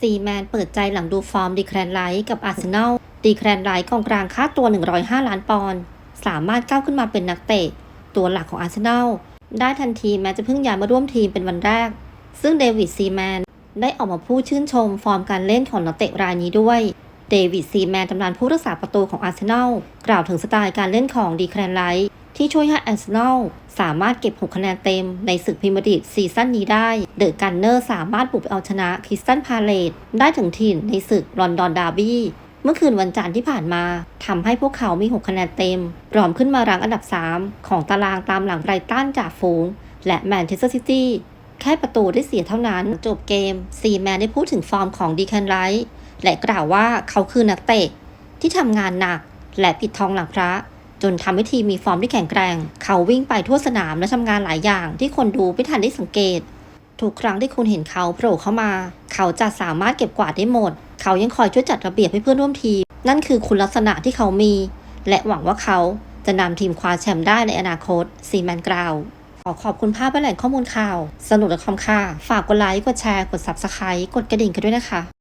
ซีแมนเปิดใจหลังดูฟอร์มดีแครนไลท์กับอาร์เซนอลดีแครนไลท์กองกลางค่าตัว 105 ล้านปอนด์สามารถก้าวขึ้นมาเป็นนักเตะ ตัวหลักของอาร์เซนอลได้ทันทีแม้จะเพิ่งย้ายมาร่วมทีมเป็นวันแรก ซึ่งเดวิดซีแมนได้ออกมาพูดชื่นชมฟอร์มการเล่นของนักเตะรายนี้ด้วย เดวิดซีแมนตำนานผู้รักษาประตูของอาร์เซนอลกล่าวถึงสไตล์การเล่นของดีแครนไลท์ที่ช่วยให้อาร์เซนอล สามารถเก็บ 6 คะแนนเต็มในศึกพรีเมียร์ลีกซีซั่นนี้ได้ เดอะกันเนอร์สามารถบุกไปเอาชนะคริสตันพาเลตได้ถึงถิ่นในศึกลอนดอนดาร์บี้เมื่อคืนวันจันทร์ที่ผ่านมาทำให้พวกเขามี 6 คะแนนเต็มรอมขึ้นมารั้งอันดับ 3 ของตารางตามหลังไรตันจากฝูง และแมนเชสเตอร์ซิตี้แค่ประตูได้เสียเท่านั้น จบเกมซีแมนได้พูดถึงฟอร์มของดีแคนไลท์และกล่าวว่าเขาคือนักเตะที่ทำงานหนักและปิดทองหลังพระ จนทำให้ทีมมีฟอร์มที่แข็งแกร่ง เขาวิ่งไปทั่วสนามและทำงานหลายอย่างที่คนดูไม่ทันได้สังเกต ทุกครั้งที่คุณเห็นเขาโผล่เข้ามา เขาจะสามารถเก็บกวาดได้หมด เขายังคอยช่วยจัดระเบียบให้เพื่อนร่วมทีม นั่นคือคุณลักษณะที่เขามี และหวังว่าเขาจะนำทีมคว้าแชมป์ได้ในอนาคต ซีแมนกล่าวขอขอบคุณภาพและแหล่งข้อมูลข่าว สนุกและคอมค่ะฝากกดไลค์ กดแชร์ กด Subscribe กดกระดิ่งกันด้วยนะคะ